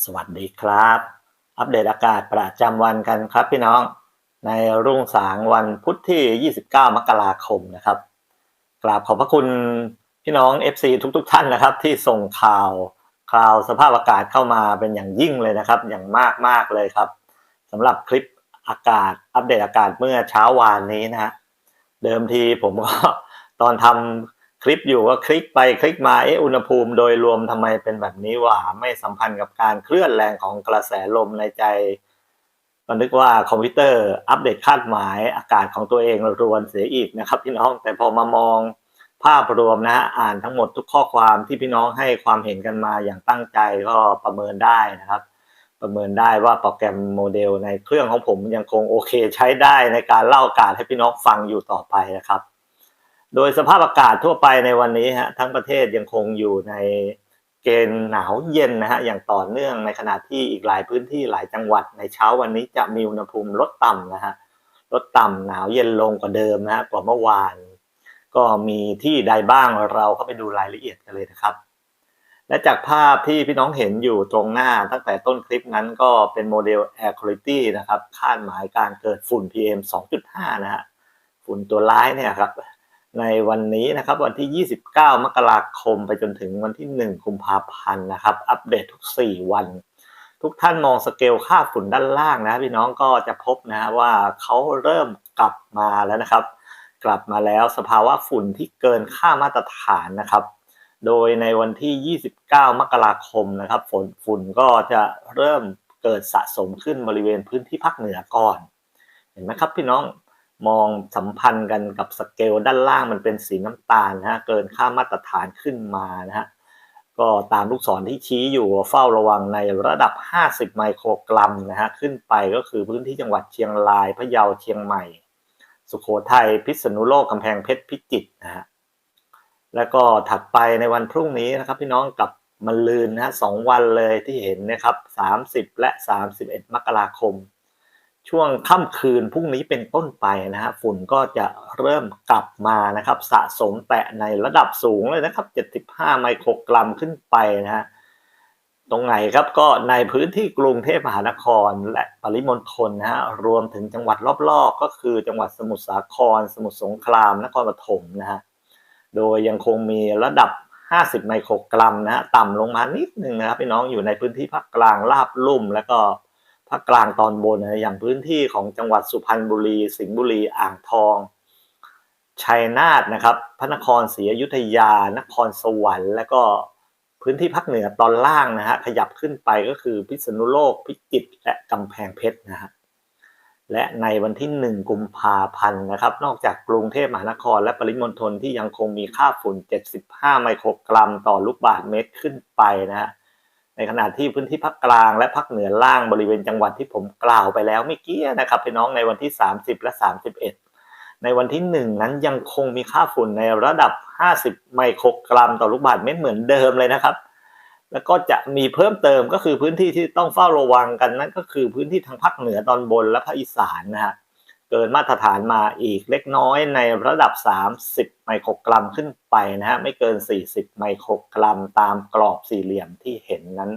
สวัสดีครับ อัปเดตอากาศประจำวันกันครับพี่น้อง ในรุ่งสางวันพุธที่ 29 มกราคมนะครับ กราบขอบพระคุณพี่น้อง FC ทุกๆทท่านนะครับ ที่ส่งข่าวข่าวสภาพอากาศเข้ามาเป็นอย่างยิ่งเลยนะครับ อย่างมากมากเลยครับสำหรับคลิปอากาศอัปเดตอากาศเมื่อเช้าวานนี้นะฮะเดิมทีผมก็ตอนทำ คลิปอยู่ก็คลิกไปคลิกมาเอะอุณหภูมิโดยรวมทำไมเป็นแบบนี้วะไม่สัมพันธ์กับการเคลื่อนแรงของกระแสลมในใจก็นึกว่าคอมพิวเตอร์อัปเดตคาดหมายอากาศของตัวเองรวนเสียอีกนะครับพี่น้องแต่พอมามองภาพรวมนะฮะอ่านทั้งหมดทุกข้อความที่พี่น้องให้ความเห็นกันมาอย่างตั้งใจก็ประเมินได้นะครับ ประเมินได้ว่าโปรแกรมโมเดลในเครื่องของผมยังคงโอเคใช้ได้ในการเล่าอากาศให้พี่น้องฟังอยู่ต่อไปนะครับ โดยสภาพอากาศทั่วไปในวันนี้ฮะทั้งประเทศยังคงอยู่ในเกณฑ์หนาวเย็นนะฮะอย่างต่อเนื่องในขณะที่อีกหลายพื้นที่หลายจังหวัดในเช้าวันนี้จะมีอุณหภูมิลดต่ำนะฮะลดต่ำหนาวเย็นลงกว่าเดิมนะฮะกว่าเมื่อวาน ก็มีที่ใดบ้างเราเข้าไปดูรายละเอียดกันเลยนะครับ และจากภาพที่พี่น้องเห็นอยู่ตรงหน้าตั้งแต่ต้นคลิปนั้นก็เป็นโมเดล Air Quality นะครับคาดหมายการเกิดฝุ่น PM 2.5 นะฮะฝุ่นตัวร้ายเนี่ยครับ ในวันนี้นะครับวันที่ 29 มกราคม ไปจนถึงวันที่ 1 กุมภาพันธ์นะครับ อัปเดตทุก 4 วัน ทุกท่านมองสเกลค่าฝุ่นด้านล่างนะพี่น้องก็จะพบนะว่าเขาเริ่มกลับมาแล้วนะครับ กลับมาแล้วสภาวะฝุ่นที่เกินค่ามาตรฐานนะครับ โดยในวันที่ 29 มกราคมนะครับฝนฝุ่นก็จะเริ่มเกิดสะสมขึ้นบริเวณพื้นที่ภาคเหนือก่อน เห็นไหมครับพี่น้อง มองสัมพันธ์กันกับสเกลด้านล่างมันเป็นสีน้ำตาลนะฮะเกินค่ามาตรฐานขึ้นมานะฮะก็ตามลูกศรที่ชี้อยู่เฝ้าระวังในระดับ 50 ไมโครกรัมนะฮะขึ้นไปก็คือพื้นที่จังหวัดเชียงรายพะเยาเชียงใหม่ สุโขทัยพิษณุโลกกำแพงเพชรพิจิตรนะฮะแล้วก็ถัดไปในวันพรุ่งนี้นะครับพี่น้องกับมันลืนนะฮะสองวันเลยที่เห็นนะครับ 30 และ 31 มกราคม ช่วงค่ำคืนพรุ่งนี้เป็นต้นไปนะฮะฝุ่นก็จะเริ่มกลับมานะครับ สะสมแตะในระดับสูงเลยนะครับ 75 ไมโครกรัมขึ้นไปนะฮะตรงไหนครับก็ในพื้นที่กรุงเทพมหานครและปริมณฑลนะฮะรวมถึงจังหวัดรอบๆ ก็คือจังหวัดสมุทรสาคร สมุทรสงครามนครปฐมนะฮะโดยยังคงมีระดับ 50 ไมโครกรัมนะฮะต่ำลงมานิดนึงนะครับพี่น้องอยู่ในพื้นที่ภาคกลางลาบลุ่มแล้วก็ ภาคกลางตอนบนนะอย่างพื้นที่ของจังหวัดสุพรรณบุรี สิงห์บุรี อ่างทอง ชัยนาทนะครับ พระนครศรีอยุธยา นครสวรรค์ และก็พื้นที่ภาคเหนือตอนล่างนะฮะ ขยับขึ้นไปก็คือพิษณุโลก พิจิตร และกำแพงเพชรนะฮะ และในวันที่ 1 กุมภาพันธ์นะครับ นอกจากกรุงเทพมหานคร และปริมณฑลที่ยังคงมีค่าฝุ่น 75 ไมโครกรัมต่อลูกบาศก์เมตรขึ้นไปนะฮะ ในขณะที่พื้นที่ภาคกลางและภาคเหนือล่างบริเวณจังหวัดที่ผมกล่าวไปแล้วเมื่อกี้นะครับพี่น้องในวันที่ 30 และ 31 ในวันที่ 1 นั้นยังคงมีค่าฝุ่นในระดับ 50 ไมโครกรัมต่อลูกบาศก์เมตรเหมือนเดิมเลยนะครับ แล้วก็จะมีเพิ่มเติมก็คือพื้นที่ที่ต้องเฝ้าระวังกันนั่นก็คือพื้นที่ทางภาคเหนือตอนบนและภาคอีสานนะฮะ เกินมาตรฐานมาอีกเล็กน้อยในระดับ 30 ไมโครกรัมขึ้นไปนะฮะไม่เกิน 40 ไมโครกรัมตามกรอบสี่เหลี่ยมที่เห็นนั้น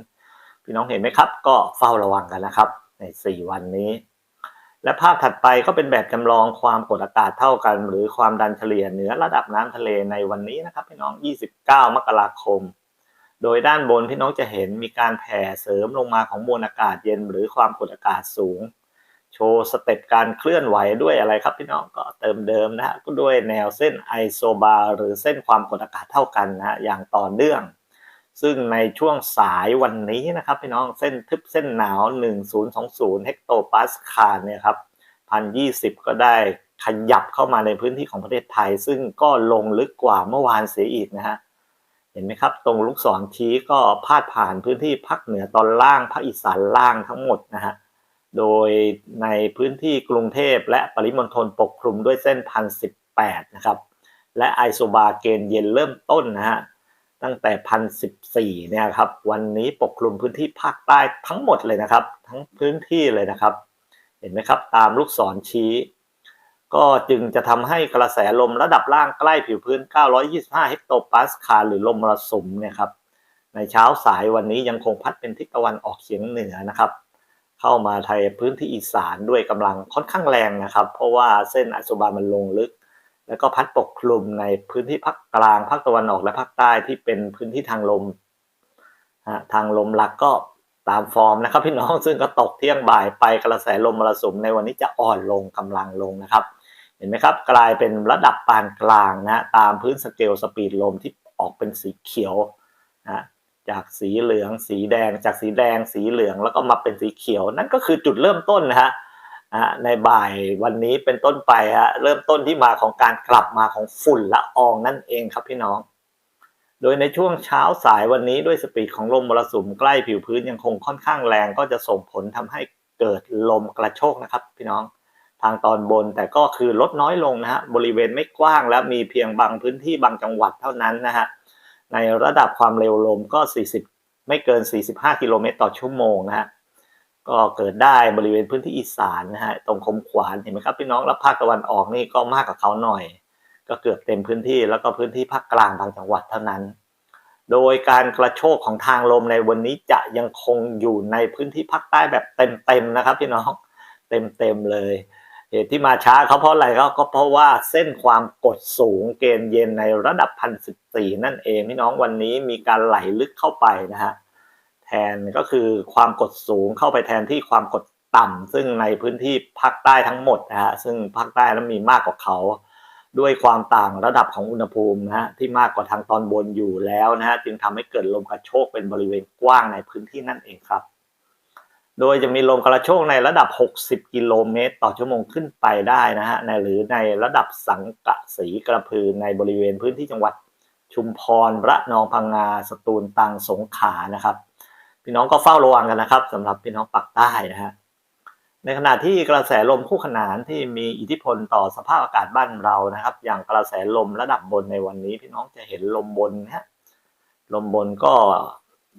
พี่น้องเห็นไหมครับ ก็เฝ้าระวังกันนะครับ ใน 4 วันนี้ และภาพถัดไปก็เป็นแบบจำลองความกดอากาศเท่ากัน หรือความดันเฉลี่ยเหนือระดับน้ำทะเลในวันนี้นะครับพี่น้อง 29 มกราคมโดยด้านบนพี่น้องจะเห็นมีการแผ่เสริมลงมาของมวลอากาศเย็นหรือความกดอากาศสูง โชว์สเต็ปการเคลื่อนไหวด้วยอะไรครับพี่น้องก็เติมเดิมนะฮะก็ด้วยแนวเส้นไอโซบาหรือเส้นความกดอากาศเท่ากันนะฮะอย่างต่อเนื่อง ซึ่งในช่วงสายวันนี้นะครับพี่น้องเส้นทึบเส้นหนาว 1020 เฮกโตปาสคาลเนี่ยครับ1020 ก็ได้ขยับเข้ามาในพื้นที่ของประเทศไทย ซึ่งก็ลงลึกกว่าเมื่อวานเสียอีกนะฮะเห็นไหมครับ ตรงลูกศรชี้ก็พาดผ่านพื้นที่ภาคเหนือตอนล่างภาคอีสานล่างทั้งหมดนะฮะ โดยในพื้นที่กรุงเทพและปริมณฑลปกคลุมด้วยเส้นพันสิบแปดนะครับ และไอโซบาเกณฑ์เย็นเริ่มต้นนะฮะตั้งแต่พันสิบสี่เนี่ยครับวันนี้ปกคลุมพื้นที่ภาคใต้ทั้งหมดเลยนะครับ ทั้งพื้นที่เลยนะครับ เห็นไหมครับตามลูกศรชี้ ก็จึงจะทำให้กระแสลมระดับล่างใกล้ผิวพื้น 925 เฮกโตปาสคาลหรือลมมรสุมเนี่ยครับในเช้าสายวันนี้ยังคงพัดเป็นทิศตะวันออกเฉียงเหนือนะครับ เข้ามาไทยพื้นที่อีสานด้วยกำลังค่อนข้างแรงนะครับ เพราะว่าเส้นอสุบานมันลงลึก แล้วก็พัดปกคลุมในพื้นที่ภาคกลางภาคตะวันออกและภาคใต้ที่เป็นพื้นที่ทางลมทางลมหลักก็ตามฟอร์มนะครับ พี่น้องซึ่งก็ตกเที่ยงบ่ายไปกระแสลมมรสุมในวันนี้จะอ่อนลงกำลังลงนะครับ เห็นไหมครับ กลายเป็นระดับปานกลางนะตามพื้นสเกลสปีดลมที่ออกเป็นสีเขียวนะ จากสีเหลืองสีแดงจากสีแดงสีเหลืองแล้วก็มาเป็นสีเขียว นั่นก็คือจุดเริ่มต้นนะฮะในบ่ายวันนี้เป็นต้นไปฮะเริ่มต้นที่มาของการกลับมาของฝุ่นละอองนั่นเองครับพี่น้อง โดยในช่วงเช้าสายวันนี้ด้วยสปีดของลมมรสุมใกล้ผิวพื้นยังคงค่อนข้างแรงก็จะส่งผลทำให้เกิดลมกระโชกนะครับ พี่น้องทางตอนบนแต่ก็คือลดน้อยลงนะฮะบริเวณไม่กว้างแล้วมีเพียงบางพื้นที่บางจังหวัดเท่านั้นนะฮะ ในระดับความเร็วลมก็ 40 ไม่เกิน 45 กิโลเมตรต่อชั่วโมงนะฮะก็เกิดได้บริเวณพื้นที่อีสานนะฮะตรงคมขวานเห็นไหมครับพี่น้องแล้วภาคตะวันออกนี่ก็มากกว่าเขาหน่อย ก็เกือบเต็มพื้นที่แล้วก็พื้นที่ภาคกลางบางจังหวัดเท่านั้น โดยการกระโชกของทางลมในวันนี้จะยังคงอยู่ในพื้นที่ภาคใต้แบบเต็มๆนะครับพี่น้องเต็มๆเลย เหตุที่มาช้าเขาเพราะอะไรก็ก็เพราะว่าเส้นความกดสูงเกณฑ์เย็นในระดับพันสิบสี่นั่นเองพี่น้องวันนี้มีการไหลลึกเข้าไปนะฮะแทนก็คือความกดสูงเข้าไปแทนที่ความกดต่ำซึ่งในพื้นที่ภาคใต้ทั้งหมดนะฮะซึ่งภาคใต้นั้นมีมากกว่าเขา ด้วยความต่างระดับของอุณหภูมินะฮะที่มากกว่าทางตอนบนอยู่แล้วนะฮะจึงทำให้เกิดลมกระโชกเป็นบริเวณกว้างในพื้นที่นั่นเองครับ โดยจะมีลมกระโชกในระดับ 60 กิโลเมตร ต่อชั่วโมงขึ้นไปได้นะฮะในหรือในระดับสังกะสีกระพือในบริเวณพื้นที่จังหวัดชุมพรระนองพังงาสตูลตรังสงขลานะครับ พี่น้องก็เฝ้าระวังกันนะครับสำหรับพี่น้องปักใต้นะฮะในขณะที่กระแสลมคู่ขนานที่มีอิทธิพลต่อสภาพอากาศบ้านเรานะครับ อย่างกระแสลมระดับบนในวันนี้ พี่น้องจะเห็นลมบนนะฮะลมบนก็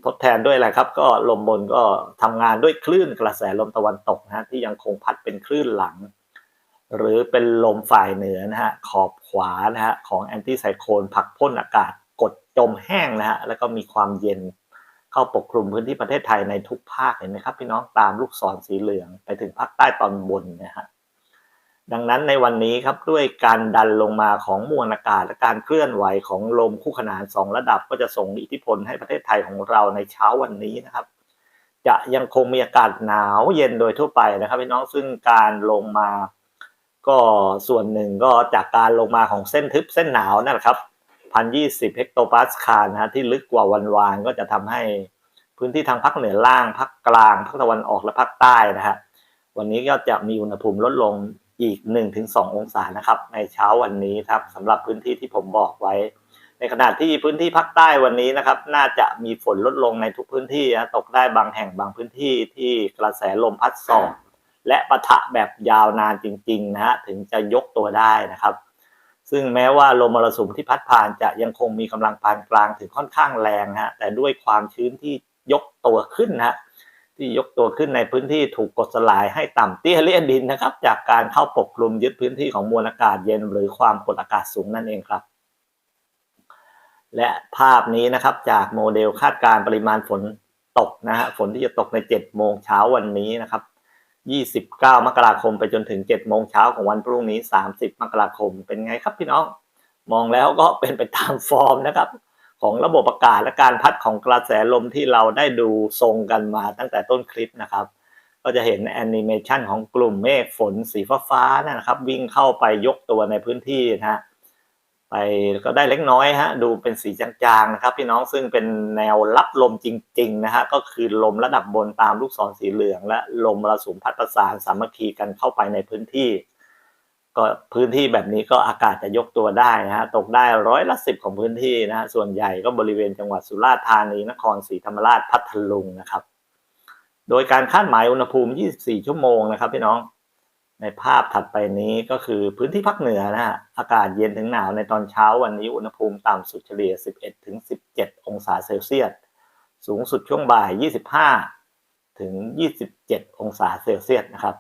ทดแทนด้วยอะไรครับ ก็ลมบนก็ทำงานด้วยคลื่นกระแสลมตะวันตกนะฮะที่ยังคงพัดเป็นคลื่นหลัง หรือเป็นลมฝ่ายเหนือนะฮะขอบขวานะฮะของแอนตี้ไซโคลนผักพ่นอากาศกดจมแห้งนะฮะแล้วก็มีความเย็นเข้าปกคลุมพื้นที่ประเทศไทยในทุกภาคเห็นไหมครับพี่น้องตามลูกศรสีเหลืองไปถึงภาคใต้ตอนบนนะฮะ ดังนั้นในวันนี้ครับด้วยการดันลงมาของมวลอากาศและการเคลื่อนไหวของลมคู่ขนานสองระดับก็จะส่งอิทธิพลให้ประเทศไทยของเราในเช้าวันนี้นะครับ จะยังคงมีอากาศหนาวเย็นโดยทั่วไปนะครับพี่น้องซึ่งการลงมา ก็ส่วนหนึ่งก็จากการลงมาของเส้นทึบเส้นหนาวนั่นแหละครับพันยี่สิบเฮกโตปาสคาลนะฮะที่ลึกกว่าวันวานก็จะทำให้พื้นที่ทางภาคเหนือล่างภาคกลางภาคตะวันออกและภาคใต้นะฮะวันนี้ก็จะมีอุณหภูมิลดลง อีก 1-2 องศานะครับ ในเช้าวันนี้ครับสำหรับพื้นที่ที่ผมบอกไว้ ในขณะที่พื้นที่ภาคใต้วันนี้นะครับ น่าจะมีฝนลดลงในทุกพื้นที่นะตกได้บางแห่งบางพื้นที่ที่กระแสลมพัดสอบและปะทะแบบยาวนานจริงๆนะฮะถึงจะยกตัวได้นะครับ ซึ่งแม้ว่าลมมรสุมที่พัดผ่านจะยังคงมีกำลังปานกลางถึงค่อนข้างแรงฮะแต่ด้วยความชื้นที่ยกตัวขึ้นนะฮะ ที่ยกตัวขึ้นในพื้นที่ถูกกดสลายให้ต่ำเตี้ยเลี่ยนดินนะครับ จากการเข้าปกคลุมยึดพื้นที่ของมวลอากาศเย็นหรือความกดอากาศสูงนั่นเองครับ และภาพนี้นะครับจากโมเดลคาดการณ์ปริมาณฝนตกนะฮะฝนที่จะตกใน 7 โมงเช้าวันนี้นะครับ 29 มกราคมไปจนถึง 7 โมงเช้าของวันพรุ่งนี้ 30 มกราคมเป็นไงครับพี่น้อง มองแล้วก็เป็นไปตามฟอร์มนะครับ ของระบบอากาศและการพัดของกระแสลมที่เราได้ดูทรงกันมาตั้งแต่ต้นคลิปนะครับ ก็จะเห็นแอนิเมชันของกลุ่มเมฆฝนสีฟ้าๆนะครับ วิ่งเข้าไปยกตัวในพื้นที่นะฮะไปก็ได้เล็กน้อยฮะดูเป็นสีจางๆนะครับ พี่น้องซึ่งเป็นแนวรับลมจริงๆนะฮะก็คือลมระดับบนตามลูกศรสีเหลือง และลมมรสุมพัดประสานสามัคคีกันเข้าไปในพื้นที่ ก็พื้นที่แบบนี้ก็อากาศจะยกตัวได้นะฮะตกได้ร้อยละสิบของพื้นที่นะฮะส่วนใหญ่ก็บริเวณจังหวัดสุราษฎร์ธานีนครศรีธรรมราชพัทลุงนะครับ โดยการคาดหมายอุณหภูมิ 24 ชั่วโมงนะครับพี่น้องในภาพถัดไปนี้ก็คือพื้นที่ภาคเหนือนะฮะอากาศเย็นถึงหนาวในตอนเช้าวันนี้อุณหภูมิต่ำสุดเฉลี่ย 11ถึง17 องศาเซลเซียสสูงสุดช่วงบ่าย 25ถึง27 องศาเซลเซียสนะครับ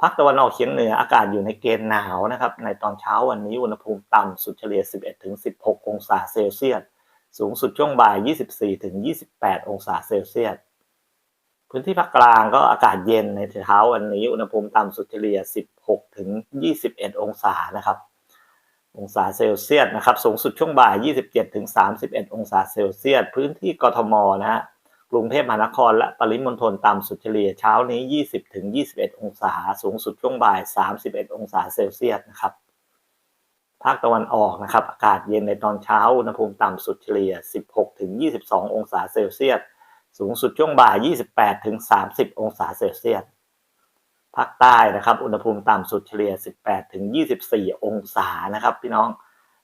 ภาคตะวันออกเฉียงเหนืออากาศอยู่ในเกณฑ์หนาวนะครับ ในตอนเช้าวันนี้อุณหภูมิต่ำสุดเฉลี่ย 11 ถึง 16 องศาเซลเซียส สูงสุดช่วงบ่าย 24 ถึง 28 องศาเซลเซียส พื้นที่ภาคกลางก็อากาศเย็นในเช้าวันนี้ อุณหภูมิต่ำสุดเฉลี่ย 16 ถึง 21 องศานะครับ องศาเซลเซียสนะครับ สูงสุดช่วงบ่าย 27 ถึง 31 องศาเซลเซียส พื้นที่กทมนะฮะ กรุงเทพมหานครและปริมณฑลต่ำสุดเฉลี่ยเช้านี้ 20ถึง21 องศา สูงสุดช่วงบ่าย 31 องศาเซลเซียสนะครับ ภาคตะวันออกนะครับ อากาศเย็นในตอนเช้า อุณหภูมิต่ำสุดเฉลี่ย 16ถึง22 องศาเซลเซียส สูงสุดช่วงบ่าย 28ถึง30 องศาเซลเซียส ภาคใต้นะครับ อุณหภูมิต่ำสุดเฉลี่ย 18ถึง24 องศานะครับ พี่น้อง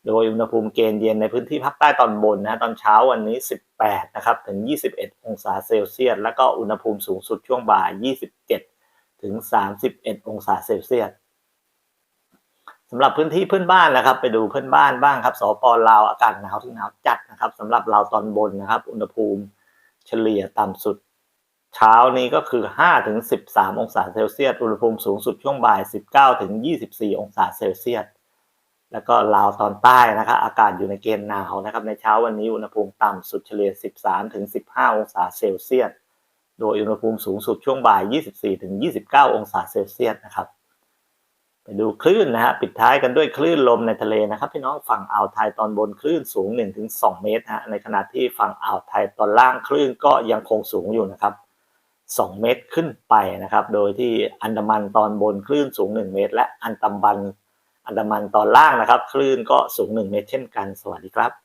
โดยอุณหภูมิเกณฑ์เย็นในพื้นที่ภาคใต้ตอนบนนะตอนเช้าวันนี้ 18 นะครับ ถึง 21 องศาเซลเซียส แล้วก็อุณหภูมิสูงสุดช่วงบ่าย 27 ถึง 31 องศาเซลเซียสสำหรับพื้นที่เพื่อนบ้านนะครับ ไปดูเพื่อนบ้านบ้างครับสปลาวอากาศหนาวถึงหนาวจัดนะครับสำหรับลาวตอนบนนะครับ อุณหภูมิเฉลี่ยต่ำสุด เช้านี้ก็คือ 5 ถึง 13 องศาเซลเซียส อุณหภูมิสูงสุดช่วงบ่าย 19 ถึง 24 องศาเซลเซียส แล้วก็ลาวตอนใต้นะครับอากาศอยู่ในเกณฑ์หนาวนะครับ ในเช้าวันนี้อุณหภูมิต่ำสุดเฉลี่ย 13 ถึง 15 องศาเซลเซียส โดยอุณหภูมิสูงสุดช่วงบ่าย 24 ถึง 29 องศาเซลเซียสนะครับ ไปดูคลื่นนะฮะปิดท้ายกันด้วยคลื่นลมในทะเลนะครับ พี่น้องฝั่งอ่าวไทยตอนบนคลื่นสูง 1-2 เมตรฮะในขณะที่ฝั่งอ่าวไทยตอนล่างคลื่นก็ยังคงสูงอยู่นะครับ2 เมตรขึ้นไปนะครับ โดยที่อันดามันตอนบนคลื่นสูง 1 เมตร และอันดามัน อันดามันตอนล่างนะครับ คลื่นก็สูง 1 เมตรเช่นกัน สวัสดีครับ